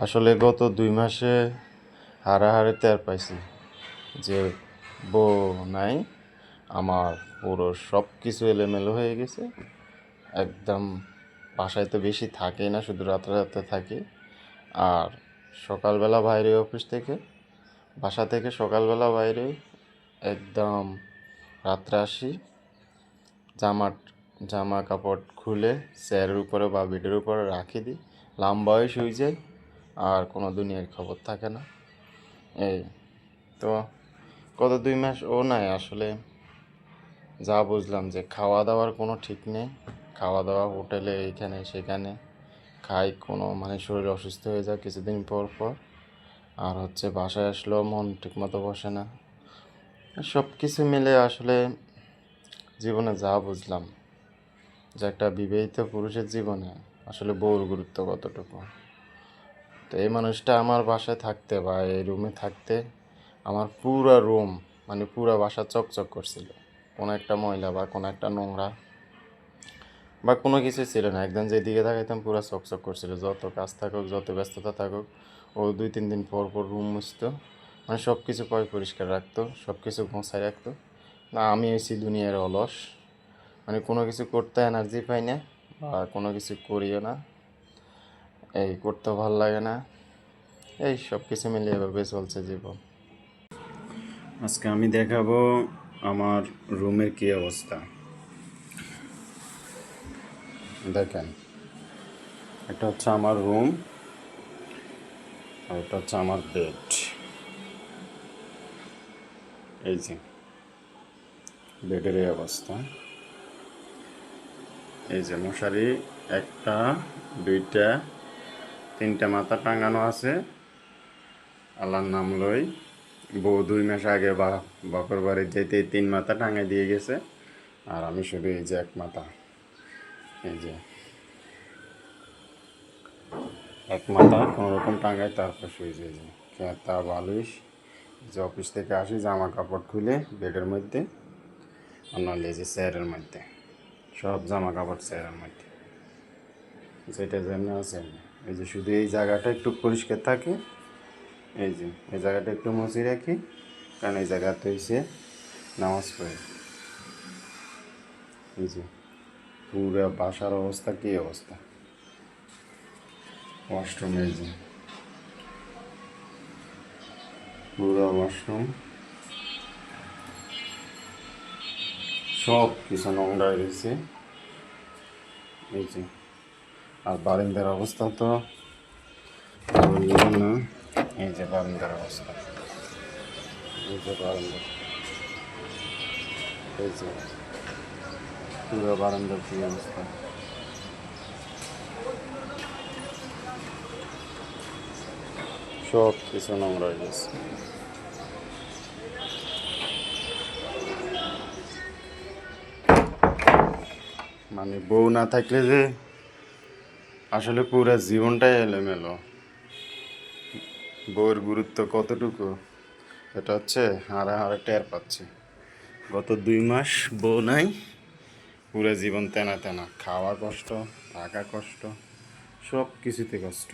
আসলে গত দুই মাসে হারাহারে টের পাইছি যে বউ নাই, আমার পুরো সব কিছু এলোমেলো হয়ে গেছে। একদম বাসায় তো বেশি থাকেই না, শুধু রাত্রে রাত্রে থাকি। আর সকালবেলা বাইরে অফিস থেকে, বাসা থেকে সকালবেলা বাইরে একদম রাত্রে আসি জামা জামা কাপড় খুলে, চেয়ারের উপরে বা বেডের উপরে রাখি দিই। লম্বা হয়ে শুয়ে যাই আর কোনো দুনিয়ার খবর থাকে না। এই তো গত দুই মাস ও নাই আসলে। যা বুঝলাম যে খাওয়া দাওয়ার কোনো ঠিক নেই। খাওয়া দাওয়া, হোটেলে এইখানে সেখানে। খাই, কোনো মানে শরীর অসুস্থ হয়ে যায় কিছুদিন পর পর। আর হচ্ছে বাসায় আসলেও মন ঠিকমতো বসে না। সব কিছু মিলে আসলে জীবনে যা বুঝলাম যে একটা বিবাহিত পুরুষের জীবনে আসলে বউর গুরুত্ব কতটুকু। তো এই মানুষটা আমার বাসায় থাকতে বা এই রুমে থাকতে আমার পুরা রুম মানে পুরা বাসা চকচক করছিল। কোনো একটা ময়লা বা কোনো একটা নোংরা বা কোনো কিছু ছিল না। একদম যেদিকে তাকাইতাম পুরো চকচক করছিল। যত কাজ থাকুক, যত ব্যস্ততা থাকুক, ও দুই, তিন দিন পর পর রুম মুছতো। মানে সব কিছু পয় পরিষ্কার রাখতো সব কিছু গোছায় রাখতো। না, আমি হয়েছি দুনিয়ার অলস। মানে কোনো কিছু করতে এনার্জি পাই না বা কোনো কিছু করিও না। এই করতেও ভালো লাগে না। এই সব কিছু মিলিয়ে এভাবে চলছে জীবন। আজকে আমি দেখাবো আমার রুমের কি অবস্থা। দেখেন। এটা হচ্ছে আমার রুম আর এটা হচ্ছে আমার বেড। এই যে বেডের এই অবস্থা। এই যে মশারি একটা দুইটা তিনটা মাথা টাঙানো আছে। আল্লাহর নাম লই। বউ দুই মাস আগে বা বাপর বাড়ি যেতে তিন মাথা টাঙাই দিয়ে গেছে। আর আমি শুধু এই যে এক মাথা। এই যে এক মাথা কোনো রকম টাঙাই তারপর শুয়ে যায়। যে খেতা বালিশ যে অফিস থেকে আসি জামা কাপড় খুলে বেডের মধ্যে আর নাহলে যে মধ্যে। সব জামা কাপড় চেয়ারের মধ্যে। যেটা যেমন আছে এমনি। এই যে শুধু এই জায়গাটা একটু পরিষ্কার থাকে, এই যে এই জায়গাটা একটু মুছে রাখি, কারণ এই জায়গাতে হয়েছে নামাজ পড়ে। এই যে পুরো বাসার অবস্থা, কী অবস্থা? ওয়াশরুম এই যে। পুরো ওয়াশরুম সব কিছু নোংরা রয়েছে এই যে আর বারিন্দার অবস্থা তো না এই যে বারিন্দার অবস্থা। এই যে বারান্দা এই যে পুরো বারান্দার কি অবস্থা। সব কিছু নোংরা হয়ে গেছে। মানে বউ না থাকলে যে আসলে পুরো জীবনটাই এলোমেলো। বউয়ের গুরুত্ব কতটুকু, এটা হচ্ছে হারা হারা টের পাচ্ছি। গত দুই মাস বউ নাই, পুরো জীবন তেনা তেনা। খাওয়া কষ্ট, থাকা কষ্ট সব কিছুতে কষ্ট।